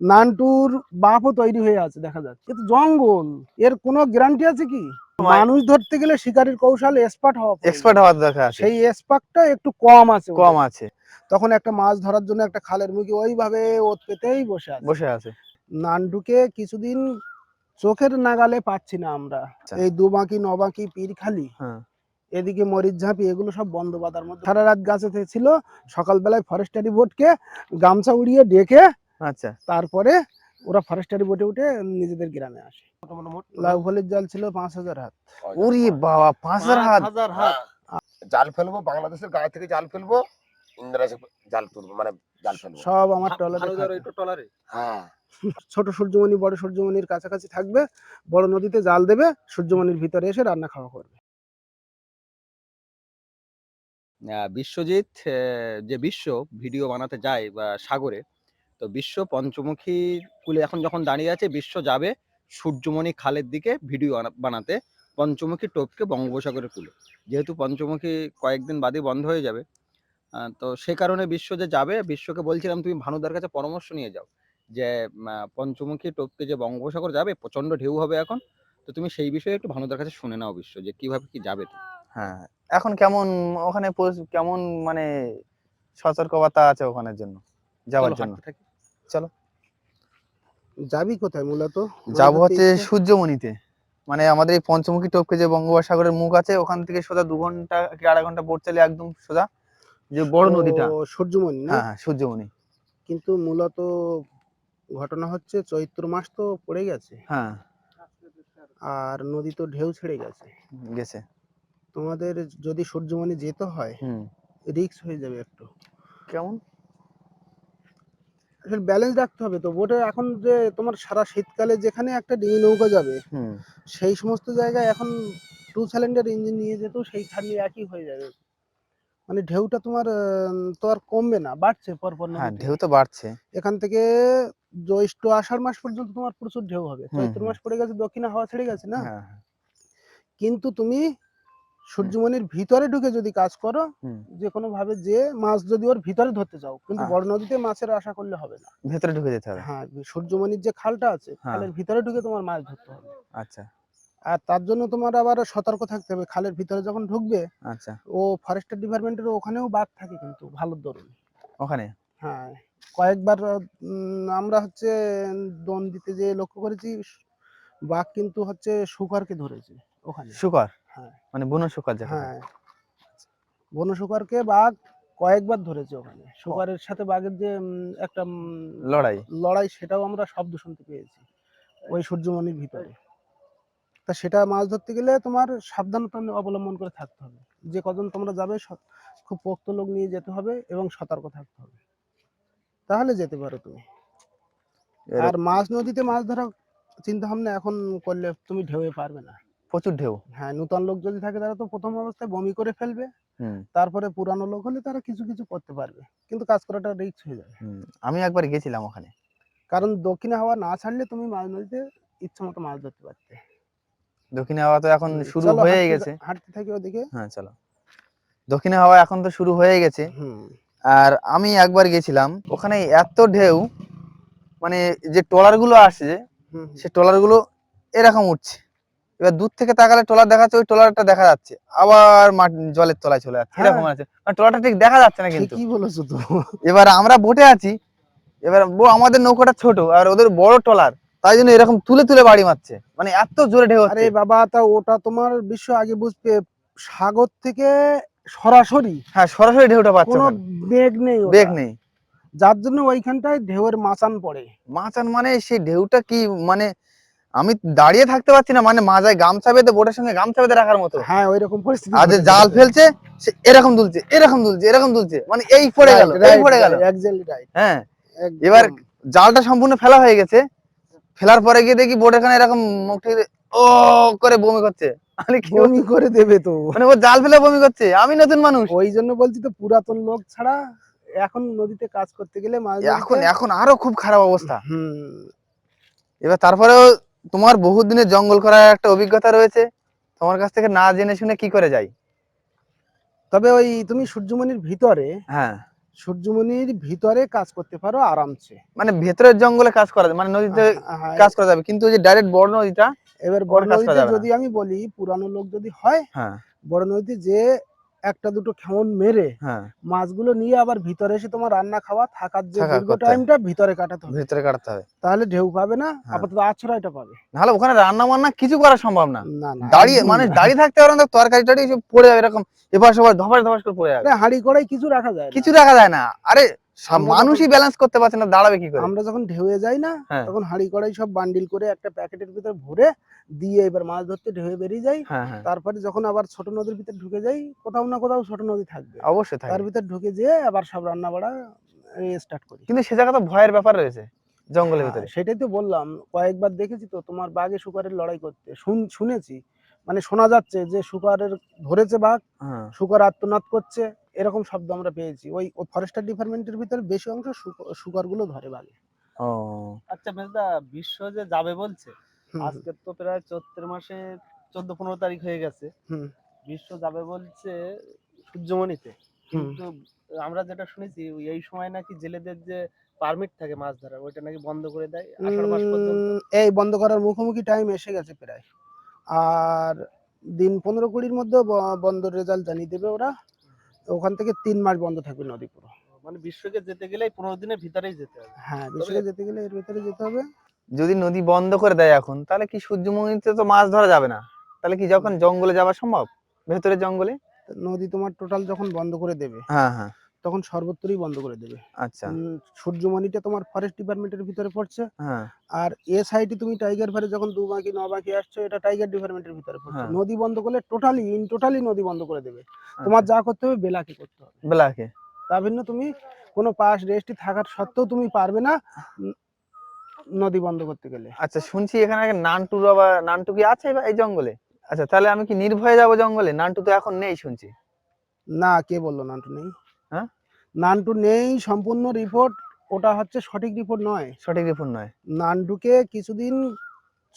নানটুর বাপও তৈরি হয়ে আছে দেখা যাচ্ছে কিন্তু জঙ্গল এর কোনো গ্যারান্টি আছে কি? মানুষ ধরতে গেলে শিকারীর কৌশল এক্সপার্ট হওয়া এক্সপার্ট হওয়ার দেখা সেই এক্সপার্টটা একটু কম আছে কম আছে। তখন একটা মাছ ধরার জন্য একটা খালের মুখে ওইভাবে ওত পেতেই বসে আছে। বসে আছে। নানটুকে কিছুদিন চোখের নাগালে পাচ্ছি না আমরা। আচ্ছা। এই দুবাঁকি নবাঁকি পীরখালি হ্যাঁ। এদিকে মরিচঝাঁপি এগুলো সব বন্ধ বাদার মধ্যে। সারা রাত গাছে ছিল। সকালবেলায় ফরেস্টারি বোটকে গামছা উড়িয়ে ডেকে আচ্ছা। তারপরে ওরা ফরেস্টারি বোটে উঠে নিজেদের গ্রামে আসে। লাউ ফলের জাল ছিল পাঁচ হাজার হাত। উরি বাবা পাঁচ হাজার হাত? হাজার জাল ফেলব বাংলাদেশের গায়ে থেকে জাল ফেলব ইন্দ্রাজে জাল তুলবো মানে জাল ফেলব। সব আমার ট্রলারে হ্যাঁ। ছোট সূর্যমণি বড় সূর্যমণির কাছাকাছি থাকবে বড় নদীতে জাল দেবে সূর্যমণির ভিতরে এসে রান্না খাওয়া করবে। আহ, বিশ্বজিৎ যে বিশ্ব ভিডিও বানাতে যায় বা সাগরে তো বিশ্ব পঞ্চমুখী কুলে এখন যখন দাঁড়িয়ে আছে বিশ্ব যাবে সূর্যমণি খালের দিকে ভিডিও বানাতে পঞ্চমুখী টোপকে বঙ্গোপসাগরের কুলে। যেহেতু পঞ্চমুখী কয়েকদিন বাদে বন্ধ হয়ে যাবে তো সে কারণে বিশ্ব যে যাবে বিশ্বকে বলছিলাম তুমি ভানুদার কাছে পরামর্শ নিয়ে যাও যে পঞ্চমুখী টোপকে যে বঙ্গোপসাগর যাবে প্রচণ্ড ঢেউ হবে এখন তো তুমি সেই বিষয়ে একটু ভানুদার কাছে শুনে নাও বিশ্ব যে কীভাবে কি যাবে। হ্যাঁ এখন কেমন ওখানে কেমন মানে সতর্কবার্তা আছে ওখানের জন্য যাওয়ার জন্য? থাকি। যাবি কোথায় মূলত? যাব হচ্ছে সূর্যমণিতে। মানে আমাদের এই পঞ্চমুখী টোপকে যে বঙ্গোপসাগরের মুখ আছে ওখান থেকে সোজা দু ঘণ্টা কি আড়াই ঘণ্টা বোট চালিয়ে একদম সোজা যে বড় নদীটা। সূর্যমণি না? হ্যাঁ হ্যাঁ সূর্যমণি। কিন্তু মূলত ঘটনা হচ্ছে চৈত্র মাস তো পড়ে গেছে। হ্যাঁ। আর নদী তো ঢেউ ছেড়ে গেছে। গেছে। তোমাদের যদি সূর্যমণি যেতে হয় রিক্স হয়ে যাবে একটু। কেমন? ব্যালেন্স রাখতে হবে তো। বোটে এখন যে তোমার সারা শীতকালে যেখানে একটা ডিঙি নৌকা যাবে সেই সমস্ত জায়গায় এখন টু সিলিন্ডার ইঞ্জিন নিয়ে যেতেও সেই খালি একই হয়ে যাবে। মানে ঢেউটা তোমার তো আর কমবে না বাড়ছে পরপর হ্যাঁ। ঢেউ তো বাড়ছে। এখান থেকে জ্যৈষ্ঠ আষাঢ় মাস পর্যন্ত তোমার প্রচুর ঢেউ হবে। চৈত্র মাস পড়ে গেছে দক্ষিণে হাওয়া ছেড়ে গেছে না? হ্যাঁ হ্যাঁ, কিন্তু তুমি সূর্যমণির ভিতরে ঢুকে যদি কাজ করো যে কোনো ভাবে যে মাছ যদি ওর ভিতরে ধরতে চাও কিন্তু হ্যাঁ। বড় নদীতে মাছের আশা করলে হবে না। ভিতরে ঢুকে যেতে হবে। হ্যাঁ সূর্যমণির যে খালটা আছে হ্যাঁ। খালের ভিতরে ঢুকে তোমার মাছ ধরতে হবে। আচ্ছা। আর তার জন্য তোমার আবার সতর্ক থাকতে হবে খালের ভিতরে যখন ঢুকবে আচ্ছা। ও ফরেস্টের ডিপার্টমেন্টের ওখানেও বাঘ থাকে কিন্তু ভালো দরুন ওখানে? হ্যাঁ কয়েকবার আমরা হচ্ছে দন দিতে যে লক্ষ্য করেছি বাঘ কিন্তু হচ্ছে শুকারকে ধরেছে ওখানে। শুকর? মানে বুনো শুকর হ্যাঁ। বন শুকারকে বাঘ কয়েকবার ধরেছে ওখানে। শুকারের সাথে বাঘের যে একটা লড়াই। লড়াই সেটাও আমরা শব্দ শুনতে পেয়েছি। ওই সূর্যমণির ভিতরে। তা সেটা মাছ ধরতে গেলে তোমার সাবধানতা অবলম্বন করে থাকতে হবে। যে কজন তোমরা যাবে খুব পোক্ত লোক নিয়ে যেতে হবে এবং সতর্ক থাকতে হবে। তাহলে যেতে পারো তুমি। আর মাছ নদীতে মাছ ধরা চিন্তা ভাবনা এখন করলে তুমি ঢেউয়ে পারবে না। প্রচুর ঢেউ। হ্যাঁ নূতন লোক যদি থাকে তারা তো প্রথম অবস্থায় বমি করে ফেলবে। হুম। তারপরে পুরানো লোক হলে তারা কিছু কিছু করতে পারবে। কিন্তু কাজ করাটা রিস্ক হয়ে যাবে। আমি একবার গেছিলাম ওখানে। কারণ দক্ষিণে হাওয়া না ছাড়লে তুমি মাছ নদীতে ইচ্ছা মতো মাছ ধরতে পারতে। দক্ষিণে হাওয়া তো এখন শুরু হয়ে গেছে। হাঁটতে থাকি ওদিকে। হ্যাঁ চলো। দক্ষিণে হাওয়া এখন তো শুরু হয়ে গেছে। হুম। আর আমি একবার গেছিলাম ওখানে এত ঢেউ মানে যে ট্রলারগুলো আসছে হুম। সে ট্রলারগুলো এরকম উঠছে। এবার দূর থেকে তাকালে ট্রলার দেখাচ্ছে ওই ট্রলারটা দেখা যাচ্ছে। আবার জলের তলায় চলে যাচ্ছে। এরকম হ্যাঁ। আছে। মানে ট্রলারটা ঠিক দেখা যাচ্ছে না কিন্তু। ঠিকই বলেছ তো। এবার আমরা বোটে আছি। এবার আমাদের নৌকাটা ছোট আর ওদের বড় ট্রলার। তাই জন্য এরকম তুলে তুলে বাড়ি মারছে। মানে এত জোরে ঢেউ আরে বাবা তা ওটা তোমার বিশ্ব আগে বুঝবে সাগর থেকে সরাসরি। হ্যাঁ সরাসরি ঢেউটা পাচ্ছে কোনো বেগ নেই বেগ নেই। যার জন্য ওইখানটায় ঢেউয়ের মাচান পড়ে। মাচান মানে সেই ঢেউটা কি মানে আমি দাঁড়িয়ে থাকতে পারছি না মানে মাজায় গামছা বেঁধে বোটের সঙ্গে গামছা বেঁধে রাখার মতো। হ্যাঁ ওই রকম পরিস্থিতি আর যে জাল ফেলছে সে এরকম দুলছে এরকম দুলছে এরকম দুলছে মানে এই পড়ে গেল এই পড়ে গেল। হ্যাঁ এবার জালটা সম্পূর্ণ ফেলা হয়ে গেছে ফেলার পরে গিয়ে দেখি বোট এখানে এরকম মুখ থেকে ও করে বমি করছে। আমি কি বমি করে দেবে তো। মানে ও জাল ফেলে বমি করছে আমি নতুন মানুষ। ওই জন্য বলছি তো পুরাতন লোক ছাড়া এখন নদীতে কাজ করতে গেলে এখন এখন আরও খুব খারাপ অবস্থা। হুম। এবার তারপরেও তোমার বহুত দিনের জঙ্গল করার একটা অভিজ্ঞতা রয়েছে। তোমার কাছ থেকে না জেনে শুনে কি করে যাই? তবে ওই তুমি সূর্যমণির ভিতরে হ্যাঁ। সূর্যমণির ভিতরে কাজ করতে পারো আরামসে। মানে ভেতরের জঙ্গলে কাজ করা মানে নদীতে হ্যাঁ, কাজ করা যাবে কিন্তু ওই যে ডাইরেক্ট বড় নদীটা এবার বড় বড় নদীতে যদি আমি বলি পুরানো লোক যদি হয় হ্যাঁ। বড় নদীতে যে একটা দুটো খেমন মেরে হ্যাঁ। মাছগুলো নিয়ে আবার ভিতরে এসে তোমার রান্না খাওয়া থাকার যে দীর্ঘ টাইমটা ভিতরে কাটাতে হবে। ভিতরে কাটাতে হবে। তাহলে ঢেউ পাবে না হ্যাঁ। আপাতত আছড়াইটা পাবে। নাহলে ওখানে রান্না বান্না কিছু করা সম্ভব না। দাঁড়িয়ে মানে দাঁড়িয়ে থাকতে পারে না তরকারি টাড়ি পড়ে যাবে এরকম এবার সবার ধপাস ধপাস করে পড়ে যাবে। হাঁড়ি কড়াই কিছু রাখা যায়। কিছু রাখা যায় না। আরে মানুষই ব্যালেন্স করতে পারছে না দাঁড়াবে কি করে? আমরা যখন ঢেউয়ে যাই না হ্যাঁ। তখন হাঁড়ি কড়াই সব বান্ডিল করে একটা প্যাকেটের ভিতরে ভরে দিয়ে এবার মাছ ধরতে ঢেউয়ে বেরিয়ে যাই। হ্যাঁ হ্যাঁ। তারপরে যখন আবার ছোট নদীর ভিতরে ঢুকে যাই কোথাও না কোথাও ছোট নদী থাকবে। অবশ্যই তার ভিতরে ঢুকে যেয়ে আবার সব রান্না বাড়া স্টার্ট করি। কিন্তু সে জায়গা তো ভয়ের ব্যাপার রয়েছে জঙ্গলের ভিতরে। সেটাই তো বললাম। কয়েকবার দেখেছি তো তোমার বাঘে শুকারের লড়াই করতে। শুন- শুনেছি। মানে শোনা যাচ্ছে যে শুকারের ধরেছে বাঘ শুকার আত্মনাদ করছে। এরকম শব্দ আমরা পেয়েছি। ওই ফরেস্টার ডিপার্টমেন্টের ভিতরে বেশি অংশ শুকারগুলো ধরে ও। আচ্ছা মেজদা বিশ্ব যে যাবে বলছে আজকে তো প্রায় চৈত্র মাসে চোদ্দ পনেরো তারিখ হয়ে গেছে। বিশ্ব যাবে বলছে সূর্যমণিতে। কিন্তু আমরা যেটা শুনেছি ওই এই সময় নাকি জেলেদের যে পারমিট থাকে মাছ ধরার ওইটা নাকি বন্ধ করে দেয় আষাঢ় মাস পর্যন্ত। এই বন্ধ করার মুখোমুখি টাইম এসে গেছে প্রায়। আর দিন পনেরো কুড়ির মধ্যে ব- বন্ধের রেজাল্ট জানিয়ে দেবে ওরা। ওখান থেকে তিন মাস বন্ধ থাকবে নদী পুরো মানে বিশ্বকে যেতে গেলে পনেরো দিনের ভিতরেই যেতে হবে। হ্যাঁ বিশ্বকে যেতে গেলে এর ভিতরে যেতে হবে। যদি নদী বন্ধ করে দেয় এখন তাহলে কি সূর্যমুখীতে তো মাছ ধরা যাবে না? তাহলে কি যখন জঙ্গলে যাওয়া সম্ভব? ভেতরে জঙ্গলে? নদী তোমার টোটাল যখন বন্ধ করে দেবে হ্যাঁ হ্যাঁ। তখন সর্বত্রই বন্ধ করে দেবে। আচ্ছা। সূর্যমণিটা তোমার ফরেস্ট ডিপার্টমেন্টের ভিতরে পড়ছে। হ্যাঁ। আর এ সাইডে তুমি টাইগার ভারে যখন দু বাকি ন বাকি আসছো এটা টাইগার ডিপার্টমেন্টের ভিতরে পড়ছে। হ্যাঁ। নদী বন্ধ করলে টোটালি ইন টোটালি নদী বন্ধ করে দেবে। তোমার যা করতে হবে বেলাকে করতে হবে। বেলাকে। তা ভিন্ন তুমি কোনো পাস রেস্টি থাকার সত্ত্বেও তুমি পারবে না নদী বন্ধ করতে গেলে। আচ্ছা শুনছি এখানে নাকি নানটু বা নানটু কি আছে এই জঙ্গলে? আচ্ছা তাহলে আমি কি নির্ভয়ে যাব জঙ্গলে? নানটু তো এখন নেই শুনছি। না কে বলল নান্টু নেই? হ্যাঁ? নান্টু নেই সম্পূর্ণ রিপোর্ট ওটা হচ্ছে সঠিক রিপোর্ট নয়। সঠিক রিপোর্ট নয়। নান্টুকে কিছুদিন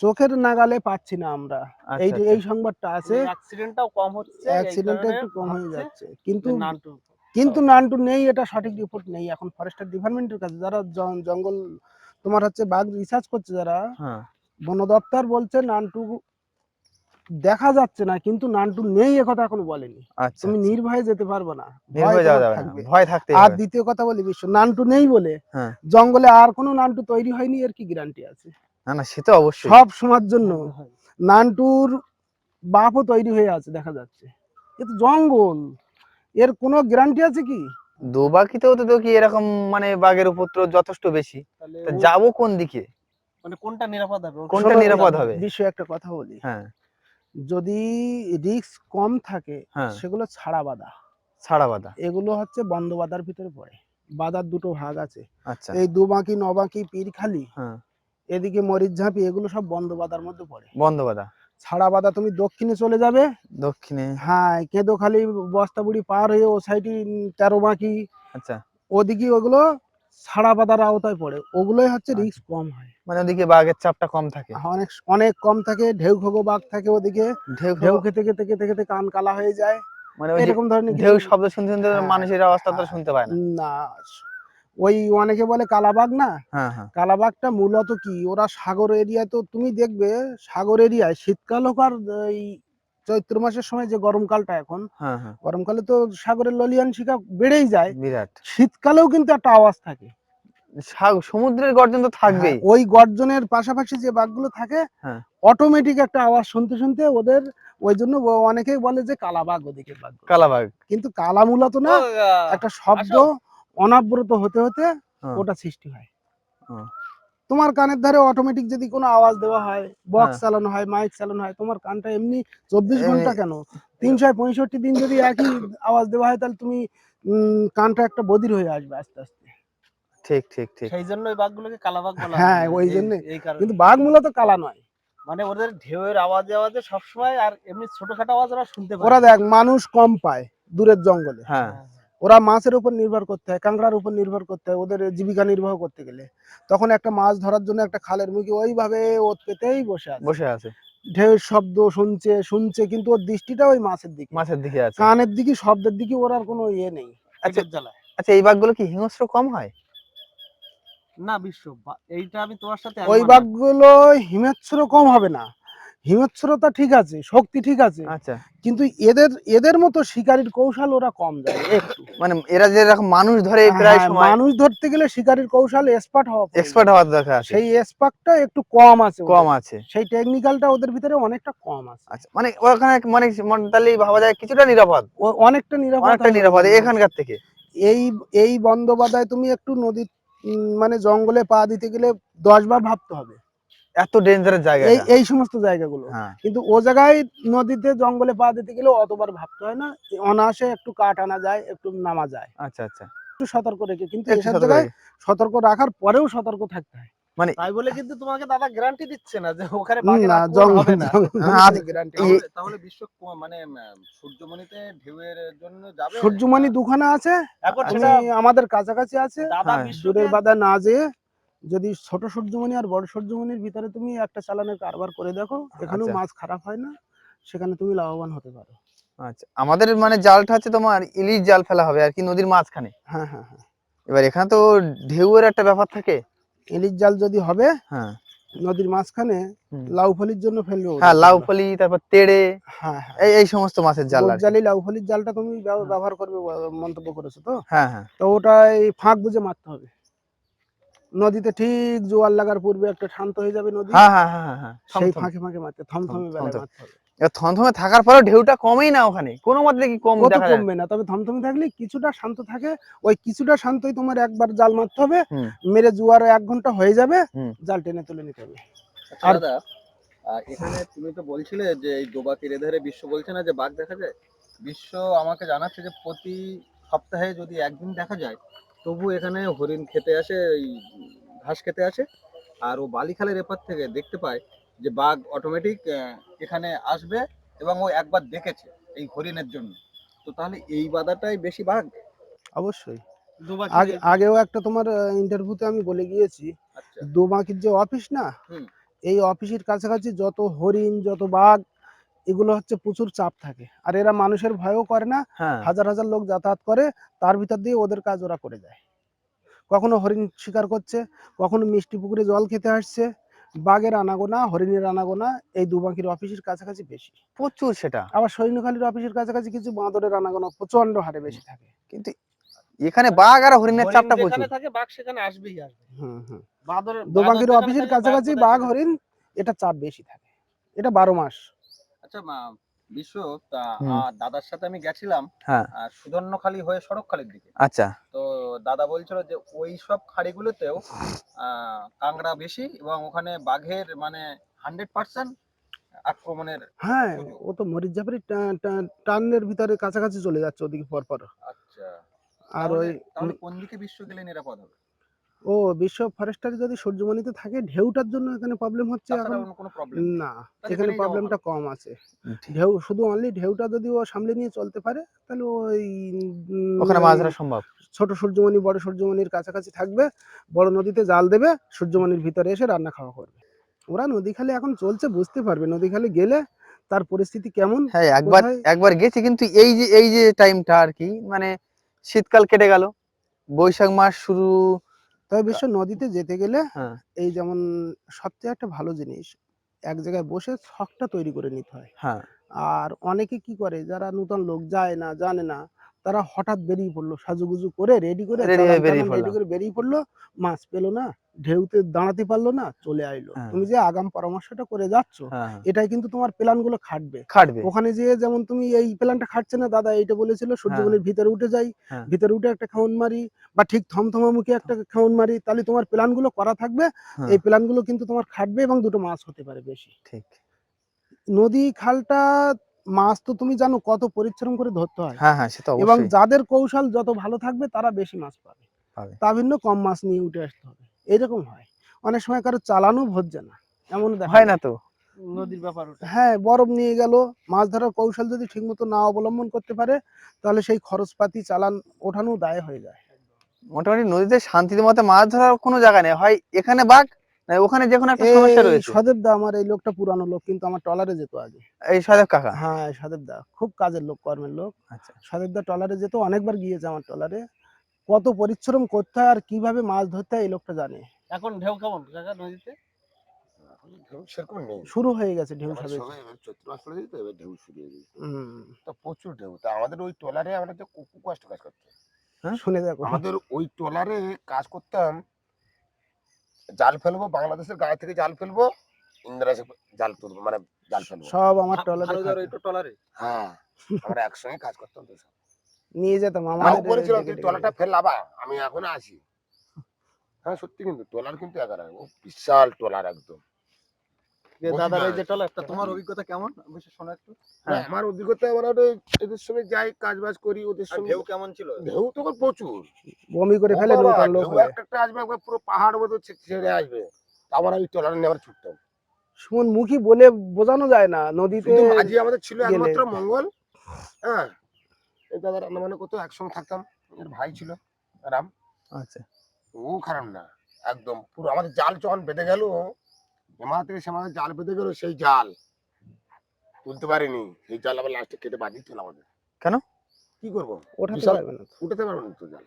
চোখের নাগালে পাচ্ছি না আমরা। আচ্ছা, এই আচ্ছা। এই সংবাদটা আছে অ্যাক্সিডেন্টটাও কম হচ্ছে অ্যাক্সিডেন্টটা একটু কম হয়ে যাচ্ছে। কিন্তু নানটু কিন্তু নান্টু নেই এটা সঠিক রিপোর্ট নেই। এখন ফরেস্টার ডিপার্টমেন্টের কাছে যারা জন- জঙ্গল তোমার হচ্ছে বাঘ রিসার্চ করছে যারা হ্যাঁ। বন দপ্তর বলছে নান্টু দেখা যাচ্ছে না কিন্তু নান্টু নেই একথা এখনও বলেনি। আচ্ছা তুমি আচ্ছা। নির্ভয়ে যেতে পারবে না। ভয় নির্ভয়ে যাওয়া তোমার যাবে না থাকবে। ভয় থাকতে আর দ্বিতীয় কথা বলি বিশ্ব নান্টু নেই বলে হ্যাঁ। জঙ্গলে আর কোনো নান্টু তৈরি হয়নি এর কি গ্যারান্টি আছে? না না সে তো অবশ্যই। সব সময়ের জন্য নান্টুর বাপও তৈরি হয়ে আছে দেখা যাচ্ছে। এ তো জঙ্গল এর কোনো গ্যারান্টি আছে কি? দোবাকিতেও তো দেখি এরকম মানে বাঘের উপদ্রব যথেষ্ট বেশি। যাব কোন দিকে? মানে কোনটা নিরাপদ হবে? কোনটা নিরাপদ হবে? বিশ্ব একটা কথা বলি। হ্যাঁ। যদি রিস্ক কম থাকে হ্যাঁ। সেগুলো ছাড়া বাঁধা। ছাড়া বাঁধা। এগুলো হচ্ছে বন্ধ বাঁধার ভিতরে পড়ে। বাঁধার দুটো ভাগ আছে। আচ্ছা। এই দুবাঁকি নবাঁকি পীরখালি হ্যাঁ। এদিকে মরিচঝাঁপি এগুলো সব বন্ধ বাঁধার মধ্যে পড়ে। বন্ধ বাঁধা। ছাড়া বাঁধা তুমি দক্ষিণে চলে যাবে। দক্ষিণে। হ্যাঁ কেঁদোখালি বস্তাবুড়ি পার হয়ে ও সাইডে তেরো বাঁকি। আচ্ছা। ওদিকে ওগুলো ছাড়া বাঁধার আওতায় পড়ে ওগুলোই হচ্ছে আচ্ছা। রিস্ক কম হয়। মানে ওদিকে বাঘের চাপটা কম থাকে। অনেক অনেক কম থাকে ঢেউ খোগো বাঘ থাকে ওদিকে। ঢেউ ঢেউ খেতে খেতে খেতে খেতে কান কালা হয়ে যায়। মানে এরকম ধরনের ঢেউ শব্দ শুনতে শুনতে হ্যাঁ, মানুষের অবস্থা তো হ্যাঁ। শুনতে পায় না। না ওই অনেকে বলে কালাবাগ না? হ্যাঁ হ্যাঁ। কালাবাগটা মূলত কি? ওরা সাগর এরিয়ায় তো তুমি দেখবে সাগর এরিয়ায় শীতকাল হোক আর এই চৈত্র মাসের সময় যে গরমকালটা এখন হ্যাঁ হ্যাঁ। গরমকালে তো সাগরের ললিয়ান শিখা বেড়েই যায়। বিরাট। শীতকালেও কিন্তু একটা আওয়াজ থাকে। সমুদ্রের গর্জন তো থাকবেই। হ্যাঁ, ওই গর্জনের পাশাপাশি যে বাঘগুলো থাকে হ্যাঁ। অটোমেটিক একটা আওয়াজ শুনতে শুনতে ওদের ওই জন্য অনেকেই বলে যে কালাবাগ ওদিকে বাঘ। কালাবাঘ। কিন্তু কালা মূলত না একটা শব্দ অনাব্রত হতে হতে। ওটা সৃষ্টি হয়। হ্যাঁ। তোমার কানের ধারে অটোমেটিক যদি কোনো আওয়াজ দেওয়া হয় বক্স হ্যাঁ। চালানো হয় মাইক চালানো হয় তোমার কানটা এমনি চব্বিশ ঘণ্টা কেন? তিনশো পঁয়ষট্টি দিন যদি একই আওয়াজ দেওয়া হয় তাহলে তুমি উম, কানটা একটা বদির হয়ে আসবে আস্তে আস্তে। ঠিক ঠিক ঠিক। সেই জন্য ওই বাঘগুলোকে কালাবাগ বলা হ্যাঁ, ওই জন্যে। এই কারণে। কিন্তু বাঘ মূলত কালা নয়। মানে ওদের ঢেউয়ের আওয়াজে আওয়াজে সবসময় আর এমনি ছোটখাটো আওয়াজ ওরা শুনতে পায়। ওরা দেখ মানুষ কম পায় দূরের জঙ্গলে। হ্যাঁ। ওরা মাছের উপর নির্ভর করতে হয় কাঁকড়ার উপর নির্ভর করতে হয় ওদের জীবিকা নির্বাহ করতে গেলে। তখন একটা মাছ ধরার জন্য একটা খালের মুখে ওইভাবে ওত পেতেই বসে আছে। বসে আছে। ঢেউয়ের শব্দ শুনছে শুনছে কিন্তু ওর দৃষ্টিটা ওই মাছের দিকে। মাছের দিকে আছে। কানের দিকে শব্দের দিকে ওর আর কোনো ইয়ে নেই আচ্ছা জ্বালায়। আচ্ছা এই বাঘগুলো কি হিংস্র কম হয়? না বিশ্ব বা- এইটা আমি তোমার সাথে ওই। বাঘগুলো হিমেচ্ছর কম হবে না। হিমেচ্ছরতা ঠিক আছে শক্তি ঠিক আছে আচ্ছা। কিন্তু এদের এদের মতো শিকারীর কৌশল ওরা কম যায় একটু। মানে এরা যে রকম মানুষ ধরে প্রায় হ্যাঁ, সময় মানুষ ধরতে গেলে শিকারীর কৌশল এক্সপার্ট হওয়া এক্সপার্ট হওয়ার দরকার সেই এক্সপার্টটা একটু কম আছে কম আছে। সেই টেকনিক্যালটা ওদের ভিতরে অনেকটা কম আছে। আচ্ছা মানে ওখানে মানে তাহলে ভাবা যায় কিছুটা নিরাপদ। অনেকটা নিরাপদ। অনেকটা নিরাপদ এখানকার থেকে। এই এই বন্দ্যোপাধ্যায় তুমি একটু নদীর মানে জঙ্গলে পা দিতে গেলে দশ বার ভাবতে হবে। এত ডেঞ্জারাস জায়গা এই এই সমস্ত জায়গাগুলো। হ্যাঁ। কিন্তু ও জায়গায় নদীতে জঙ্গলে পা দিতে গেলে অতবার ভাবতে হয় না অনায়াসে একটু কাট আনা যায় একটু নামা যায়। আচ্ছা আচ্ছা। একটু সতর্ক রেখে। কিন্তু এসব সতর্ক জায়গায় সতর্ক রাখার পরেও সতর্ক থাকতে হয়। তাই বলে কিন্তু তোমাকে দাদা গ্যারান্টি দিচ্ছে না যে ওখানে না জঙ্গল না। নেই। তাহলে বিশ্ব মানে সূর্যমণিতে ঢেউয়ের জন্য যাবে? সূর্যমণি দুখানা আছে। এখন সেটা আমাদের কাছাকাছি আছে। দাদা হ্যাঁ, বিশ্বকে বাধা না যেয়ে যদি ছোট সূর্যমণি আর বড় সূর্যমণির ভিতরে তুমি একটা চালানের কারবার করে দেখো এখানেও আচ্ছা। মাছ খারাপ হয় না সেখানে তুমি লাভবান হতে পারো। আচ্ছা আমাদের মানে জালটা হচ্ছে তোমার ইলিশ জাল ফেলা হবে আর কি নদীর মাঝখানে। হ্যাঁ হ্যাঁ হ্যাঁ। এবার এখানে তো ঢেউয়ের একটা ব্যাপার থাকে। ইলিশ জাল যদি হবে হ্যাঁ। নদীর মাঝখানে। লাউ ফলির জন্য ফেলবে হ্যাঁ লাউ ফলি তারপর তেড়ে হ্যাঁ হ্যাঁ। এই এই সমস্ত মাছের জাল। জালি লাউ ফলির জালটা তুমি ব্যবহার করবে মন্তব্য করেছ তো? হ্যাঁ হ্যাঁ। তো ওটা এই ফাঁক বুঝে মারতে হবে। নদীতে ঠিক জোয়ার লাগার পূর্বে একটা শান্ত হয়ে যাবে নদী। হ্যাঁ হ্যাঁ হ্যাঁ হ্যাঁ সেই থমথম। ফাঁকে ফাঁকে মারতে থমথমে বেলায় মারতে হবে। থমথমে থাকার পরেও ঢেউটা কমেই না ওখানে। কোনো মতে কি কম দেখা যায়? কমবে না তবে থমথমে থাকলে কিছুটা শান্ত থাকে। ওই কিছুটা শান্তই তোমার একবার জাল মারতে হবে মেরে জোয়ার এক ঘণ্টা হয়ে যাবে জাল টেনে তুলে নিতে হবে। আচ্ছা আর- দাদা এখানে তুমি তো বলছিলে যে এই দোবাকির এধারে বিশ্ব বলছে না যে বাঘ দেখা যায়। বিশ্ব আমাকে জানাচ্ছে যে প্রতি সপ্তাহে যদি একদিন দেখা যায় তবু এখানে হরিণ খেতে আসে এই ঘাস খেতে আসে। আর ও বালিখালের এপার থেকে দেখতে পায় যে বাঘ অটোমেটিক এখানে আসবে এবং ও একবার দেখেছে এই হরিণের জন্য। তো তাহলে এই বাধাটাই বেশি বাঘ? অবশ্যই। আগে আগেও একটা তোমার ইন্টারভিউতে আমি বলে গিয়েছি আচ্ছা। দোবাকির যে অফিস না এই অফিসের কাছাকাছি যত হরিণ যত বাঘ এগুলো হচ্ছে প্রচুর চাপ থাকে। আর এরা মানুষের ভয়ও করে না হ্যাঁ। হাজার হাজার লোক যাতায়াত করে তার ভিতর দিয়ে ওদের কাজ ওরা করে যায়। কখনো হরিণ শিকার করছে কখনো মিষ্টি পুকুরে জল খেতে আসছে বাঘের আনাগোনা হরিণের আনাগোনা এই দুবাকির অফিসের কাছাকাছি বেশি। প্রচুর সেটা। আবার সৈন্যখালীর অফিসের কাছাকাছি কিছু বাঁদরের আনাগোনা প্রচণ্ড হারে বেশি থাকে। কিন্তু এখানে বাঘ আর হরিণের হরিণ চাপটা প্রচুর। থাকে বাঘ সেখানে আসবেই আসবে। হুম হুম। বাঁদর দোবাকির অফিসের কাছাকাছি বাঘ হরিণ এটা চাপ বেশি থাকে। এটা বারো মাস। আচ্ছা বিশ্ব দাদার সাথে আমি গেছিলাম হ্যাঁ। সুধন্যখালি হয়ে সড়কখালির দিকে। আচ্ছা। তো দাদা বলছিল যে ওই সব খাড়িগুলোতেও আহ, কাঁকড়া বেশি এবং ওখানে বাঘের মানে হান্ড্রেড পার্সেন্ট আক্রমণের হ্যাঁ ও তো মরিচঝাপড়ি টানের ভিতরে কাছাকাছি চলে যাচ্ছে ওদিকে পর পর আচ্ছা। আর ওই কোন দিকে বিশ্ব গেলে নিরাপদ হবে? ও বিশ্ব ফরেস্টারে যদি সূর্যমণিতে থাকে ঢেউটার জন্য এখানে প্রবলেম হচ্ছে এখন? কোনো প্রবলেম না এখানে প্রবলেমটা কম আছে। ঢেউ শুধু অনলি ঢেউটা যদি ও সামলে নিয়ে চলতে পারে তাহলে ওই ওখানে মাছ ধরা সম্ভব? ছোট সূর্যমণি বড় সূর্যমণির কাছাকাছি থাকবে বড় নদীতে জাল দেবে সূর্যমণির ভিতরে এসে রান্না খাওয়া করবে। ওরা নদী খালে এখন চলছে বুঝতে পারবে নদী খালে গেলে তার পরিস্থিতি কেমন হ্যাঁ একবার একবার গেছি কিন্তু এই যে এই যে টাইমটা আর কি মানে শীতকাল কেটে গেল। বৈশাখ মাস শুরু তবে বিশ্ব নদীতে যেতে গেলে হ্যাঁ। এই যেমন সবচেয়ে একটা ভালো জিনিস এক জায়গায় বসে ছকটা তৈরি করে নিতে হয়। হ্যাঁ। আর অনেকে কি করে যারা নতুন লোক যায় না জানে না তারা হঠাৎ বেরিয়ে পড়ল সাজুগুজু করে রেডি করে রেডি করে বেরিয়ে পড়ল মাছ পেল না ঢেউতে দাঁড়াতে পারল না চলে আইলো হ্যাঁ। তুমি যে আগাম পরামর্শটা করে যাচ্ছ হ্যাঁ হ্যাঁ। এটাই কিন্তু তোমার প্ল্যানগুলো খাটবে খাটবে ওখানে যেয়ে যেমন তুমি এই প্ল্যানটা খাটছে না দাদা এইটা বলেছিল সূর্যমণির ভিতরে উঠে যাই। ভিতরে উঠে একটা খাউন মারি বা ঠিক থমথমা মুখে একটা খাউন মারি তাহলে তোমার প্ল্যানগুলো করা থাকবে। এই প্ল্যানগুলো কিন্তু তোমার খাটবে এবং দুটো মাছ হতে পারে বেশি ঠিক নদী খালটা মাছ তো তুমি জানো কত পরিশ্রম করে ধরতে হয়। হ্যাঁ হ্যাঁ সে তো এবং যাদের কৌশল যত ভালো থাকবে তারা বেশি মাছ পাবে। পাবে। তা ভিন্ন কম মাছ নিয়ে উঠে আসতে হবে। এরকম হয়। অনেক সময় কারও চালানো ভরছে না। এমন দেখা হয় না তো। নদীর ব্যাপার ওটা। হ্যাঁ বরফ নিয়ে গেল মাছ ধরার কৌশল যদি ঠিকমতো না অবলম্বন করতে পারে তাহলে সেই খরচপাতি চালান ওঠানো দায় হয়ে যায়। মোটামুটি নদীতে শান্তিতে মতো মাছ ধরার কোনো জায়গা নেই। হয় এখানে বাঘ ওখানে যে কোনো একটা সমস্যা রয়েছে। সদেব দা আমার এই লোকটা পুরানো লোক কিন্তু আমার টলারে যেত আগে। এই সদেব কাকা? হ্যাঁ সদেব দা খুব কাজের লোক কর্মের লোক। আচ্ছা। সদেব দা টলারে যেত অনেকবার গিয়েছে আমার টলারে কত পরিশ্রম করতে হয় আর কীভাবে মাছ ধরতে হয় এই লোকটা জানে। এখন ঢেউ কেমন? কাকা নদীতে? শুরু হয়ে গেছে ঢেউ এবার সবে। চৈত্র মাস পড়ে এবার ঢেউ শুরু হয়ে গেছে। হুম, তো প্রচুর ঢেউ। তা আমাদের ওই ট্রলারে আমরা তো খুব কষ্ট কাজ করতাম শুনে দেখো আমাদের ওই ট্রলারে কাজ করতাম জাল ফেলব বাংলাদেশের গায়ে থেকে জাল ফেলব ইন্দ্রাস জাল তুলবো মানে জাল ফেলব। সব আমার টলারে হ্যাঁ আমরা একসঙ্গে কাজ করতাম তো সব। নিয়ে যেতাম আমার উপরে বলেছিলাম তুই টলাটা ট্রলারটা ফেল লাবা আমি এখন আসি হ্যাঁ সত্যি কিন্তু টলার কিন্তু একার ও বিশাল টলার একদম। যে দাদার এই যে টলার তোমার অভিজ্ঞতা কেমন? বেশি শোনা একটু। আমার অভিজ্ঞতা মানে ওটা সঙ্গে যাই কাজ বাজ করি ওদের সঙ্গে ঢেউ কেমন ছিল? ঢেউ তো প্রচুর। বমি করে ফেলে লোক একটা একটা আসবে পুরো পাহাড় মতো ছেড়ে আসবে। আবার আমি ট্রলার নিয়ে আবার ছুটতাম। সুমন মুখী বলে বোঝানো যায় না নদীতে আমাদের ছিল একমাত্র মঙ্গল হ্যাঁ। এই দাদা রান্না বান্না করতো একসঙ্গে থাকতাম এর ভাই ছিল রাম। আচ্ছা। ও খারাপ না একদম পুরো আমাদের জাল যখন বেঁধে গেল এমা থেকে জাল বেঁধে গেল সেই জাল। তুলতে পারিনি। সেই জাল আবার লাস্টে কেটে বাদ আমাদের কেন? কি করব? ওঠাতে বিশাল- পারবে না তো। উঠাতে পারব না তো জাল।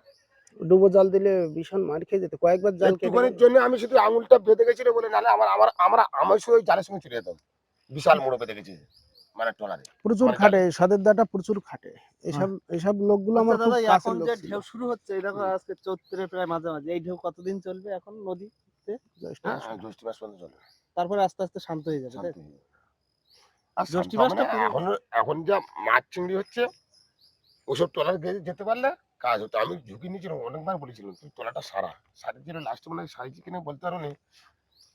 ডুবো জাল দিলে ভীষণ মার খেয়ে যেত। কয়েকবার জাল কেটে একটুখানির জন্য আমি শুধু আঙুলটা বেঁধে গেছিল বলে নাহলে আমার আমার আমরা আমার শুধু ওই জালের সঙ্গে চলে যেতাম বিশাল মোড়ো বেঁধে গেছে মানে ট্রলারে। প্রচুর মানে খাটে সাদের দাটা প্রচুর খাটে। এসব এসব লোকগুলো আমার আচ্ছা খুব দাদা কাছের এখন লোক যে ছিল। ঢেউ শুরু হচ্ছে এই দেখো আজকে চৈত্রের প্রায় মাঝামাঝি। এই ঢেউ কতদিন চলবে এখন নদী? হ্যাঁ। হ্যাঁ, জ্যৈষ্ঠ মাস পর্যন্ত চলে। তারপরে আস্তে আস্তে শান্ত হয়ে যাবে তাই জ্যৈষ্ঠ মাসটা এখন এখন যা মাছ চিংড়ি হচ্ছে ওসব ট্রলার যেতে পারলে কাজ হতো। আমি ঝুঁকি নিয়েছিলাম অনেকবার বলেছিলাম তুই ট্রলারটা সারা। লাস্টে মানে সারিছি কিনা বলতে পারো নি।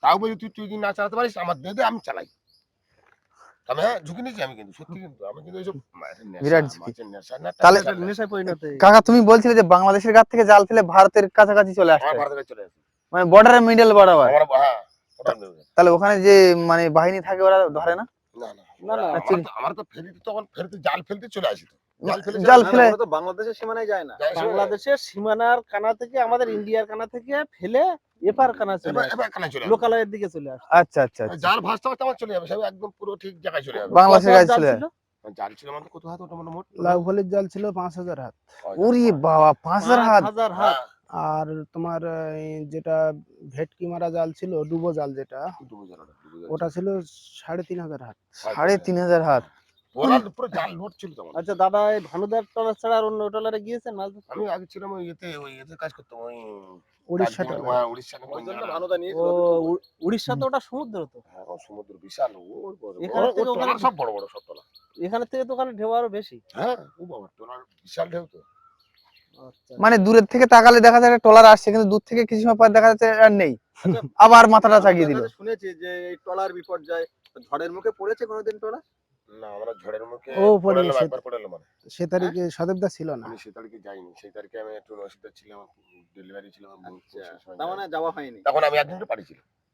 তাও বলি তুই তুই যদি না চালাতে পারিস আমার দিয়ে দে আমি চালাই। আমি হ্যাঁ ঝুঁকি নিয়েছি আমি কিন্তু সত্যি কিন্তু। আমি কিন্তু এইসব মাছের বিরাট তাহলে- নেশায় পরিণত কাকা তুমি বলছিলে যে বাংলাদেশের গাছ থেকে জাল ফেলে ভারতের কাছাকাছি চলে আমার আসছে। ভারত থেকে চলে আসে মানে বর্ডারের মিডল হ্যাঁ তাহলে ওখানে যে মানে বাহিনী থাকে ওরা ধরে না? না না। না, আমার তো- ফেরিতে তখন ফেরিতে জাল ফেলতে চলে আসি জাল ফেলে তো বাংলাদেশের সীমানায় যায় না। বাংলাদেশের সীমানার কানা থেকে আমাদের ইন্ডিয়ার কানা থেকে ফেলে এপার কানা চলে এবার আসে। চলে লোকালয়ের দিকে চলে আসে। আচ্ছা আচ্ছা আচ্ছা। জাল ভাসতে ভাসতে আমার চলে যাবে। সব একদম পুরো ঠিক জায়গায় চলে যাবে। বাংলাদেশের জাল চলে ছিল? জাল ছিল আমাদের কত হাত? ওটা মানে মোট লাউ ফলের জাল ছিল পাঁচ হাজার হাত। ওরে বাবা পাঁচ হাজার হাত। হাজার হাত। হ্যাঁ, আর তোমার যেটা ভেটকি মারা জাল ছিল ডুবো জাল যেটা ওটা, ডুবো জাল। ওটা ছিল সাড়ে তিন হাজার হাত। সাড়ে তিন হাজার। হাত। আচ্ছা দাদা এই ভানুদার টলার ছাড়া আর অন্য টলারে গিয়েছেন মাছ আমি আগে ছিলাম ওই ইয়েতে ওই ইয়েতে কাজ করতাম ওই উড়িষ্যা। হ্যাঁ, উড়িষ্যা? ভানুদা উড়িষ্যা তো ওটা সমুদ্র তো? হ্যাঁ, সমুদ্র বিশাল। এখান থেকে ওখানে- সব বড় বড় সব ট্রলার। এখানে থেকে তো ওখানে ঢেউ আরও বেশি। হ্যাঁ ও বাবা ট্রলার বিশাল ঢেউ তো। মানে দূরের থেকে তাকালে দেখা যায় ট্রলার আসছে কিন্তু দূর থেকে কিছু সময় পর দেখা যাচ্ছে আর নেই। আচ্ছা, আবার মাথাটা চাগিয়ে দিল। শুনেছি যে এই ট্রলার বিপর্যয় ঝড়ের মুখে পড়েছে কোনোদিন ট্রলার? না আমরা ঝড়ের মুখে ও, পড়ে পড়ে এলাম, গেছে। একবার পড়ে মানে। সে তারিখে সদেবদা ছিল না? আমি সেই তারিখে যাইনি সেই তারিখে আমি একটু অসুবিধা ছিলাম ডেলিভারি ছিল আমার বোন, আচ্ছা তার মানে যাওয়া হয়নি? তখন আমি একদিন বাড়ি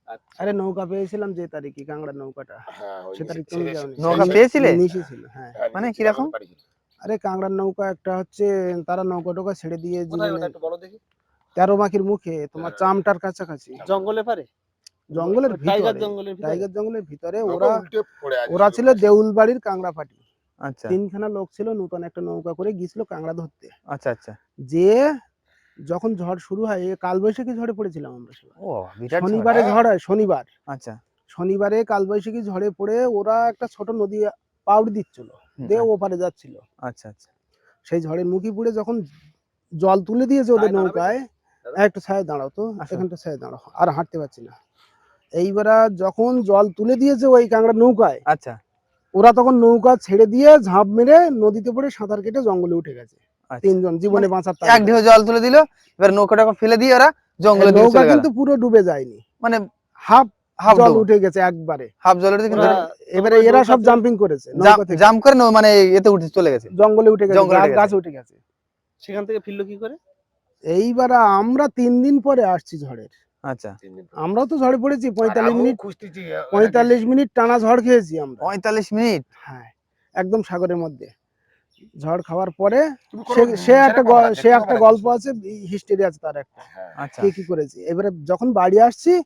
আচ্ছা। আরে নৌকা পেয়েছিলাম যে তারিখে নৌকাটা। হ্যাঁ সে তারিখ তুমি যাওনি। নৌকা পেয়েছিলে? নিশি ছিল হ্যাঁ। হ্যাঁ, মানে কীরকম? আরে কাংড়ার নৌকা একটা হচ্ছে তারা নৌকা টোকা ছেড়ে দিয়ে কোথায় একটু বলো দেখি। তেরো মাখির মুখে তোমার হ্যাঁ। চামটার কাছাকাছি। জঙ্গলে পারে? জঙ্গলের টাইগার ভিতরে জঙ্গলের ভিতরে? টাইগার জঙ্গলের ভিতরে ওরা ওরা ছিল। ছিল দেউলবাড়ির কাংড়া পাটি আচ্ছা। তিনখানা লোক ছিল নতুন একটা নৌকা করে গিয়েছিল কাংড়া ধরতে। আচ্ছা আচ্ছা। যে যখন ঝড় শুরু হয় এ কালবৈশাখী ঝড়ে পড়েছিলাম আমরা। শনিবারে ঝড় হয় শনিবার। আচ্ছা। শনিবারে কালবৈশাখী ঝড়ে পড়ে ওরা একটা ছোট নদী পাউড়ি দিচ্ছিল। দিয়ে ওপারে যাচ্ছিল। আচ্ছা আচ্ছা। সেই ঝড়ের মুখে পড়ে যখন জল তুলে দিয়েছে ওদের নৌকায় দাদা? একটু ছায় দাঁড়াও তো এখানটা ছায় দাঁড়াও আর হাঁটতে পারছি না। এইবার যখন জল তুলে দিয়েছে ওই কাংড়া নৌকায় আচ্ছা। ওরা তখন নৌকা ছেড়ে দিয়ে ঝাঁপ মেরে নদীতে পড়ে সাঁতার কেটে জঙ্গলে উঠে গেছে। আচ্ছা। তিনজন জীবনে বাঁচার এক ঢেউ জল তুলে দিল এবার নৌকাটা ফেলে দিয়ে ওরা জঙ্গলে নৌকা কিন্তু পুরো ডুবে যায়নি। মানে হাফ জল উঠে গেছে একবারে। হাফ জলের দিকে ওরা এবারে এরা সব জাম্পিং করেছে জাম্প করে নৌ- মানে এতে উঠে চলে গেছে। জঙ্গলে উঠে গেছে গাছ উঠে গাছ। উঠে সেখান থেকে ফিরলো কি করে? এইবার আমরা তিন দিন পরে আসছি ঝড়ের। আচ্ছা। আমরাও তো ঝড়ে পড়েছি পঁয়তাল্লিশ মিনিট পঁয়তাল্লিশ মিনিট টানা ঝড় খেয়েছি আমরা। পঁয়তাল্লিশ মিনিট? হ্যাঁ একদম সাগরের মধ্যে। ঝড় খাওয়ার পরে সে একটা গ- সে একটা গল্প আছে হিস্ট্রি আছে তার একটা। হ্যাঁ, আচ্ছা। কি করেছি? এবারে যখন বাড়ি আসছি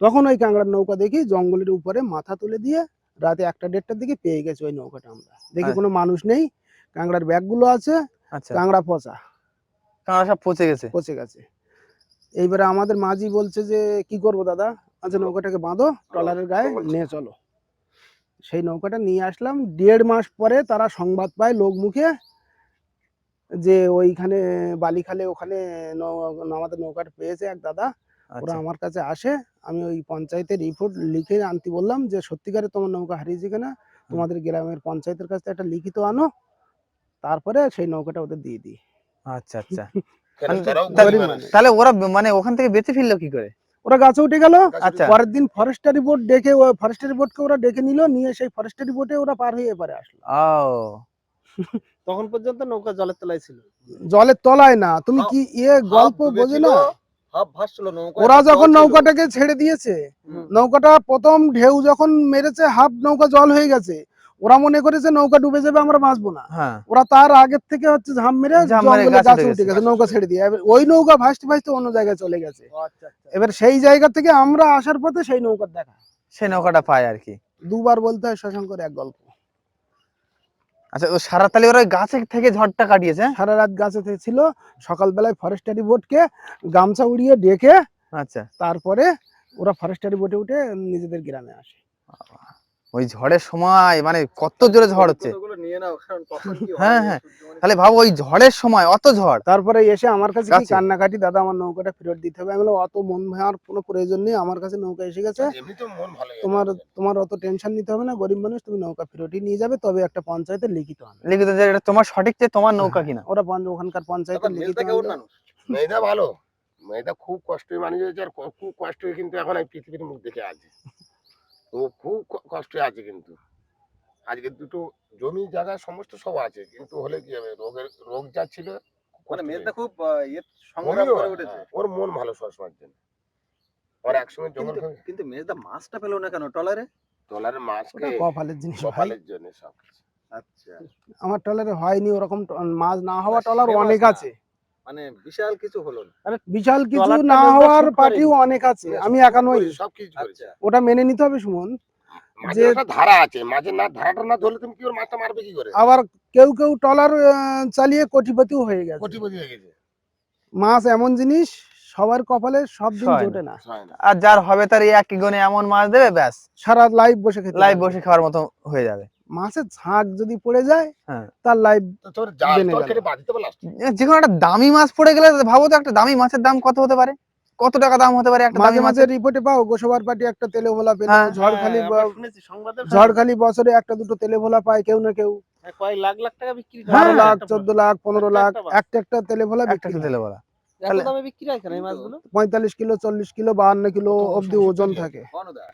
তখন ওই কাঁকড়ার নৌকা দেখি জঙ্গলের উপরে মাথা তুলে দিয়ে রাতে একটা দেড়টার দিকে পেয়ে গেছে ওই নৌকাটা আমরা। দেখি আচ্ছা। কোনো মানুষ নেই কাংড়ার ব্যাগগুলো আছে আচ্ছা। কাংড়া পচা। কাঁড়া সব পচে গেছে? পচে গেছে। এইবারে আমাদের মাঝি বলছে যে কি করব দাদা? আচ্ছা নৌকাটাকে বাঁধো ট্রলারের গায়ে নিয়ে চলো। সেই নৌকাটা নিয়ে আসলাম। দেড় মাস পরে তারা সংবাদ পায় লোক মুখে যে ওইখানে বালিখালে ওখানে আমাদের নৌকাটা পেয়েছে এক দাদা। ওরা আচ্ছা। আমার কাছে আসে আমি ওই পঞ্চায়েতের রিপোর্ট লিখে আনতে বললাম যে সত্যিকারে তোমার নৌকা হারিয়েছে কিনা? তোমাদের গ্রামের পঞ্চায়েতের কাছে একটা লিখিত আনো তারপরে সেই নৌকাটা ওদের দিয়ে দিই। আচ্ছা আচ্ছা। তাহলে- ওরা মানে ওখান থেকে বেঁচে ফিরলো কি করে? ওরা গাছে উঠে গেল। আচ্ছা। পরের দিন ফরেস্টারি বোর্ড ডেকে ফরেস্টারি বোর্ডকে ওরা ডেকে নিল নিয়ে সেই ফরেস্টারি রিপোর্টে ওরা পার হয়ে এপারে আসলো। ও। তখন পর্যন্ত নৌকা জলের তলায় ছিল। জলের তলায় না। তুমি কি ইয়ে গল্প বোঝো না? ওরা যখন নৌকাটাকে ছেড়ে দিয়েছে নৌকাটা প্রথম ঢেউ যখন মেরেছে হাফ নৌকা জল হয়ে গেছে। ওরা মনে করেছে নৌকা ডুবে যাবে আমরা বাঁচবো না। হ্যাঁ। ওরা তার আগের থেকে হচ্ছে ঝাম মেরে জঙ্গলে গাছে উঠে গেছে। নৌকা ছেড়ে দিয়ে। এবার ওই নৌকা ভাসতে ভাসতে অন্য জায়গায় চলে গেছে। আচ্ছা আচ্ছা। এবার সেই জায়গা থেকে আমরা আসার পথে সেই নৌকার দেখা। সেই নৌকাটা পায় আর কি। দুবার বলতে হয় শশাঙ্কর এক গল্প। আচ্ছা ও সারা তাহলে ওরা গাছে থেকে ঝড়টা কাটিয়েছে হ্যাঁ? সারা রাত গাছে ছিল সকালবেলায় ফরেস্টারি বোর্ডকে গামছা উড়িয়ে ডেকে আচ্ছা। তারপরে ওরা ফরেস্টারি বোটে উঠে নিজেদের গ্রামে আসে। ওই ঝড়ের সময় মানে কত জোরে ঝড় হচ্ছে। হয়, হ্যাঁ, হ্যাঁ। তাহলে ভাবো ওই ঝড়ের সময় অত ঝড়। তারপরে এসে আমার কাছে কি কান্নাকাটি দাদা আমার নৌকাটা ফেরত দিতে হবে। আমি বললাম, অত মন ভাঙার কোনো প্রয়োজন নেই আমার কাছে নৌকা এসে গেছে। মন হয়ে তোমার তোমার অত টেনশন নিতে হবে না গরিব মানুষ তুমি নৌকা ফেরতই নিয়ে যাবে তবে একটা পঞ্চায়েতে লিখিত আনবে লিখিত যে এটা তোমার সঠিক যে তোমার নৌকা কিনা। ওরা পঞ্চ- ওখানকার পঞ্চায়েতে তখন লিখিত ভালো। মেয়েটা খুব কষ্টে মানুষ হয়েছে আর খুব কষ্ট হয়ে কিন্তু এখন এই পৃথিবীর মুখ দেখে আছে। ও খুব কষ্টে আছে কিন্তু। আজকে দুটো জমি জায়গা সমস্ত সব আছে। কিন্তু হলে কি হবে? রোগের রোগ যা ছিল মানে হয়েছে। খুব ইয়ে সংগ্রাম করে উঠেছে। হ্যাঁ, ওর মন ভালো সবসময়ের জন্য। ওর একসঙ্গে জঙ্গল কিন্তু মেজদা মাছটা পেল না কেন? টলারে মাছকে ওটা কপালের জিনিস কপালের জন্য সব আচ্ছা। আমার টলারে হয়নি ওরকম মাছ না হওয়া টলার অনেক আছে। মানে বিশাল কিছু হলো না। বিশাল কিছু না হওয়ার পার্টিও অনেক আছে আমি একা নই। করেছে, সব কিছু করেছে আচ্ছা ওটা মেনে নিতে হবে সুমন যে- ধারা আছে মাঝে না ধারাটা না ধরলে তুমি কি ওর মাছটা মারবে কি করে? আবার কেউ কেউ টলার চালিয়ে কোটিপতিও হয়ে গেছে। কোটিপতি হয়ে গেছে। মাছ এমন জিনিস সবার কপালে সব দিন না। জোটে না। আর যার হবে তার এই এক গনে এমন মাছ দেবে ব্যাস। সারা লাইভ বসে খেতে লাইভ বসে খাওয়ার মতো হয়ে যাবে। মাছের ঝাঁক যদি পড়ে যায় হ্যাঁ। তার পারলাম যে কোনো একটা দামি মাছ পড়ে গেলে ভাবো তো একটা দামি মাছের দাম কত হতে পারে? কত টাকা দাম হতে পারে একটা দামি মাছের রিপোর্টে পাও গোসবার পার্টি একটা তেলে ভোলা পেল হ্যাঁ। ঝড়খালি হ্যাঁ, ঝড়খালি বছরে একটা দুটো তেলে ভোলা পায় কেউ না কেউ। হ্যাঁ, কয়েক লাখ লাখ টাকা বিক্রি করে। বারো লাখ চোদ্দ লাখ পনেরো লাখ একটা একটা তেলে ভোলা একটা তেলে হয় মাছগুলো? পঁয়তাল্লিশ কিলো চল্লিশ কিলো বাহান্ন কিলো অব্দি ওজন থাকে।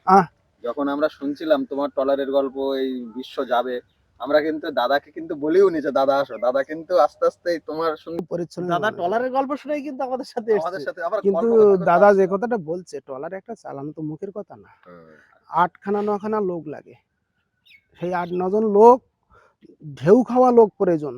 আহ। যখন আমরা শুনছিলাম তোমার টলারের গল্প এই বিশ্ব যাবে আমরা কিন্তু দাদাকে কিন্তু বলিও নি যে দাদা আসো। দাদা কিন্তু আস্তে আস্তে তোমার শুন পরিচ্ছন্ন দাদা টলারের গল্প শুনেই কিন্তু আমাদের সাথে আমাদের সাথে আবার কিন্তু দাদা যে কথাটা বলছে টলার একটা চালানো তো মুখের কথা না। হুম। আটখানা নখানা লোক লাগে। সেই আট নজন লোক ঢেউ খাওয়া লোক প্রয়োজন।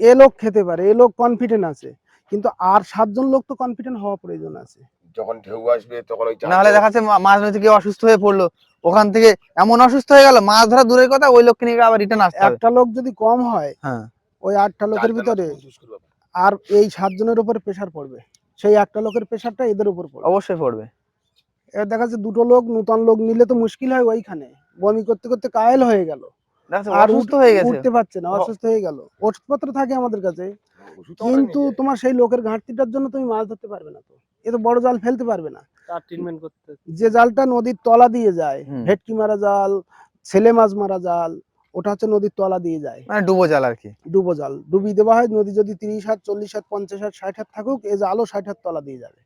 এ লোক খেতে পারে এ লোক কনফিডেন্ট আছে। কিন্তু আর সাতজন লোক তো কনফিডেন্ট হওয়া প্রয়োজন আছে। যখন ঢেউ আসবে তখন ওই নাহলে দেখা যাচ্ছে মাছ নদীতে কেউ অসুস্থ হয়ে পড়ল। ওখান থেকে এমন অসুস্থ হয়ে গেল মাছ ধরা দূরের কথা ওই লোককে নিয়ে আবার রিটার্ন আসতে একটা লোক যদি কম হয় হ্যাঁ। ওই আটটা লোকের ভিতরে। আর এই সাতজনের উপর প্রেশার পড়বে। সেই একটা লোকের প্রেশারটা এদের উপর পড়বে। অবশ্যই পড়বে। এবার দেখা যাচ্ছে দুটো লোক নূতন লোক নিলে তো মুশকিল হয় ওইখানে। বমি করতে করতে কায়েল হয়ে গেল। আর অসুস্থ হয়ে গেছে। উঠতে পারছে না অসুস্থ হয়ে গেল। ওষুধপত্র থাকে আমাদের কাছে। কিন্তু তোমার সেই লোকের ঘাটতিটার জন্য তুমি মাছ ধরতে পারবে না তো। এ তো বড় জাল ফেলতে পারবে না। ট্রিটমেন্ট করতে যে জালটা নদীর তলা দিয়ে যায় ভেটকি মারা জাল ছেলে মাছ মারা জাল ওটা হচ্ছে নদীর তলা দিয়ে যায়। মানে ডুবো জাল আর কি। ডুবো জাল। ডুবি দেওয়া হয় নদী যদি তিরিশ হাত চল্লিশ হাত পঞ্চাশ হাত ষাট হাত থাকুক এই জালও ষাট হাত তলা দিয়ে যাবে।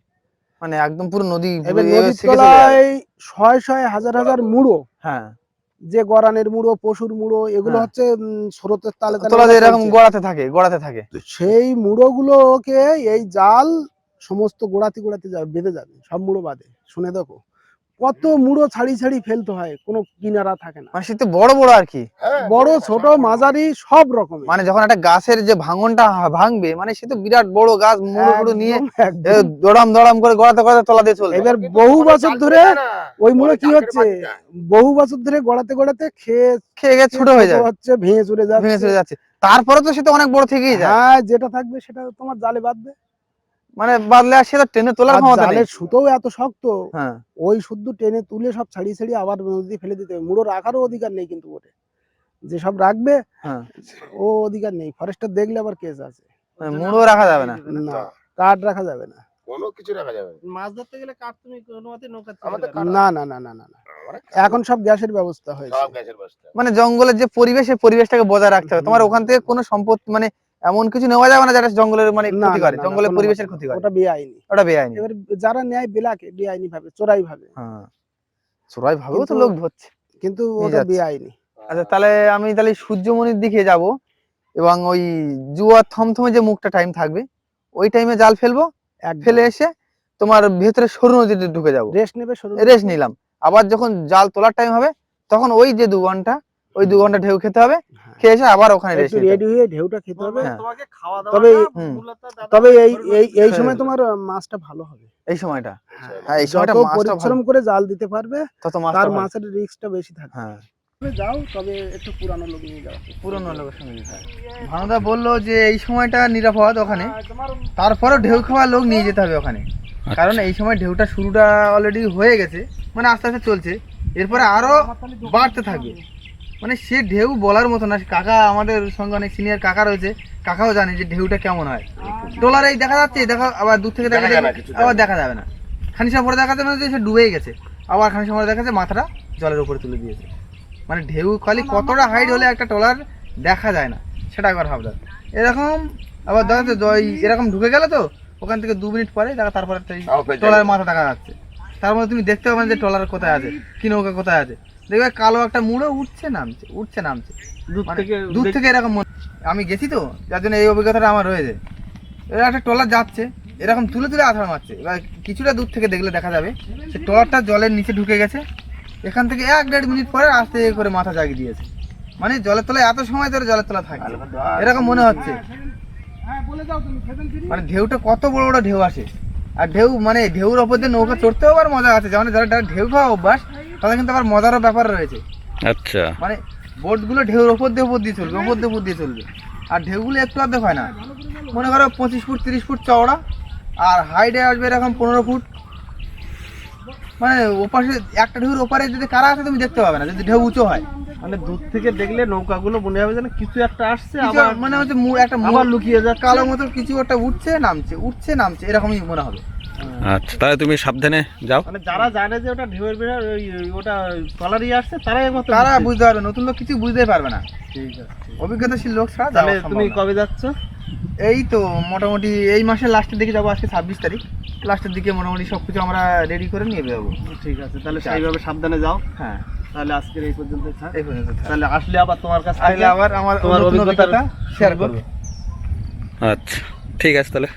মানে একদম পুরো নদী নদীর। তলায় শয় শয় হাজার হাজার মুড়ো। হ্যাঁ। যে গরানের মুড়ো পশুর মুড়ো এগুলো হ্যাঁ। হচ্ছে স্রোতের তালে তালে এরকম চলছে। থাকে গোড়াতে থাকে। সেই মুড়োগুলোকে এই জাল সমস্ত গোড়াতে গোড়াতে যাবে বেঁধে যাবে সব মুড়ো বাঁধে। শুনে দেখো কত মুড়ো ছাড়ি ছাড়ি ফেলতে হয় কোনো কিনারা থাকে না। মানে সে তো বড় বড় আর কি? হ্যাঁ, বড় ছোট মাঝারি সব রকমের। মানে যখন একটা গাছের যে ভাঙনটা ভাঙবে মানে সে তো বিরাট বড় গাছ মুড়ো মুড়ো নিয়ে। দড়াম দড়াম করে গড়াতে গড়াতে তলা দিয়ে চলবে। এবার বহু বছর ধরে ওই মুড়ো কি হচ্ছে? বহু বছর ধরে গড়াতে গড়াতে খেয়ে খেয়ে গিয়ে ছোট হয়ে যাবে হচ্ছে ভেঙে চলে যাচ্ছে। ভেঙে চলে যাচ্ছে। তারপরে তো সে তো অনেক বড় থেকেই যায়। হ্যাঁ যেটা থাকবে সেটা তোমার জালে বাঁধবে। মানে বাদলে আর সে তো টেনে তোলার ক্ষমতা নেই। সুতোও এত শক্ত হ্যাঁ। ওই শুদ্ধ টেনে তুলে সব ছাড়িয়ে ছাড়িয়ে আবার নদীতে ফেলে দিতে হবে। মুড়ো রাখারও অধিকার নেই কিন্তু ওটা যে সব রাখবে হ্যাঁ। ও অধিকার নেই। ফরেস্টার দেখলে আবার কেস আছে। মানে মুড়ো রাখা যাবে না। না কার্ড রাখা যাবে না। কোনো কিছু রাখা যাবে না। মাছ ধরতে গেলে কাঠ তুমি কোনো মতে নৌকা না না না না না না। এখন সব গ্যাসের ব্যবস্থা হয়েছে। সব গ্যাসের বস্তা মানে জঙ্গলের যে পরিবেশ সেই পরিবেশটাকে বজায় রাখতে হবে। তোমার ওখান থেকে কোনো সম্পদ মানে এমন কিছু নেওয়া যাবে না যেটা জঙ্গলের মানে ক্ষতি করে জঙ্গলের পরিবেশের ক্ষতি করে। ওটা বেআইনি। ওটা বেআইনি। এবার যারা নেয় বেলাকে বেআইনি ভাবে চোরাই ভাবে। হ্যাঁ। চোরাই ভাবেও তো লোক ধরছে। কিন্তু ওটা বেআইনি। আচ্ছা তাহলে আমি তাহলে সূর্যমণির দিকে যাব এবং ওই জুয়ার থমথমে যে মুখটা টাইম থাকবে ওই টাইমে জাল ফেলব এক ফেলে এসে তোমার ভেতরে সরু নদীতে ঢুকে যাব। রেস্ট নেবে রেস্ট নিলাম। আবার যখন জাল তোলার টাইম হবে তখন ওই যে দু ঘণ্টা ওই দু ঘণ্টা ঢেউ খেতে হবে হ্যাঁ। খেয়ে এসে আবার ওখানে রেস্ট রেডি হয়ে ঢেউটা খেতে হবে। তোমাকে খাওয়া তবে তবে এই এই এই সময় তোমার মাছটা ভালো হবে। এই সময়টা। হ্যাঁ, হ্যাঁ, এই সময়টা মাছটা ভালো। পরিশ্রম করে জাল দিতে পারবে তত মাছ তার মাছের রিস্কটা বেশি থাকে হ্যাঁ। যাও তবে একটু পুরানো লোক নিয়ে যাও। পুরনো লোকের সঙ্গে যেতে হয় ভানুদা বলল যে এই সময়টা নিরাপদ ওখানে। তারপরেও ঢেউ খাওয়া লোক নিয়ে যেতে হবে ওখানে। কারণ এই সময় ঢেউটা শুরুটা অলরেডি হয়ে গেছে। মানে আস্তে আস্তে চলছে। এরপরে আরও বাড়তে থাকবে। মানে সে ঢেউ বলার মতো না কাকা আমাদের সঙ্গে অনেক সিনিয়র কাকা রয়েছে কাকাও জানে যে ঢেউটা কেমন হয়। ট্রলার এই দেখা যাচ্ছে দেখা আবার দূর থেকে দেখা দেখা যায় না, যাবে আবার দেখা যাবে না। খানি সময় পরে দেখা যাবে না যে সে ডুবেই গেছে আবার খানি সময় দেখা যাচ্ছে মাথাটা জলের উপরে তুলে দিয়েছে। মানে ঢেউ খালি কতটা হাইট হলে একটা ট্রলার দেখা যায় না সেটা একবার ভাবলাম এরকম আবার দেখা যাচ্ছে এরকম ঢুকে গেল তো ওখান থেকে দু মিনিট পরে দেখা তারপরে ট্রলারের মাথা দেখা যাচ্ছে। তার মধ্যে তুমি দেখতে পাবে না যে ট্রলার কোথায় আছে কি নৌকা কোথায় আছে। দেখবে কালো একটা মুড়ো উঠছে নামছে উঠছে নামছে। দূর মানে থেকে দূর থেকে এরকম আমি গেছি তো যার জন্য এই অভিজ্ঞতাটা আমার রয়েছে। এবার একটা ট্রলার যাচ্ছে এরকম তুলে তুলে আছাড় মারছে। এবার কিছুটা দূর থেকে দেখলে দেখা যাবে সে ট্রলারটা জলের নিচে ঢুকে গেছে। এখান থেকে এক দেড় মিনিট পরে আস্তে করে মাথা জাগিয়ে দিয়েছে। মানে জলের তলায় এত সময় ধরে জলের তলা থাকে। এরকম মনে হচ্ছে। মানে ঢেউটা কত বড় বড় ঢেউ আসে। আর ঢেউ মানে ঢেউর ওপর দিয়ে নৌকা চড়তেও আবার মজা আছে। যেমন যারা যারা ঢেউ খাওয়া অভ্যাস তাদের কিন্তু আবার মজারও ব্যাপার রয়েছে। আচ্ছা। মানে বোটগুলো ঢেউর ওপর দিয়ে ওপর দিয়ে চলবে ওপর দিয়ে ওপর দিয়ে চলবে। আর ঢেউগুলো একটু অর্ধেক হয় না। মনে করো পঁচিশ ফুট তিরিশ ফুট চওড়া আর হাইটে আসবে এরকম পনেরো ফুট। মানে ওপাশে একটা ঢেউর ওপারে যদি কারা আছে তুমি দেখতে পাবে না যদি ঢেউ উঁচু হয়। মানে দূর থেকে দেখলে নৌকাগুলো মনে হবে যেন কিছু একটা আসছে আবার মানে হচ্ছে একটা লুকিয়ে যাচ্ছে। কালো মতো কিছু একটা উঠছে নামছে উঠছে নামছে এরকমই মনে হবে। আচ্ছা তাহলে তুমি সাবধানে যাও। মানে যারা জানে যে ওটা ঢেউয়ের বেড়া ওটা ট্রলারই আসছে তারাই একমাত্র তারা বুঝতে পারবে নতুন লোক কিছু বুঝতেই পারবে না। ঠিক আছে অভিজ্ঞতাশীল লোক ছাড়া তাহলে তুমি কবে যাচ্ছ? এই তো মোটামুটি এই মাসের লাস্টের দিকে যাব আজকে ছাব্বিশ তারিখ। লাস্টের দিকে মোটামুটি সবকিছু আমরা রেডি করে নিয়ে বেরোবো। ঠিক আছে তাহলে সেইভাবে সাবধানে যাও। হ্যাঁ। তাহলে আজকের এই পর্যন্ত এই পর্যন্ত তাহলে আসলে আবার তোমার কাছে আসলে আবার আমার তোমার নতুন শেয়ার। করব। আচ্ছা ঠিক আছে তাহলে।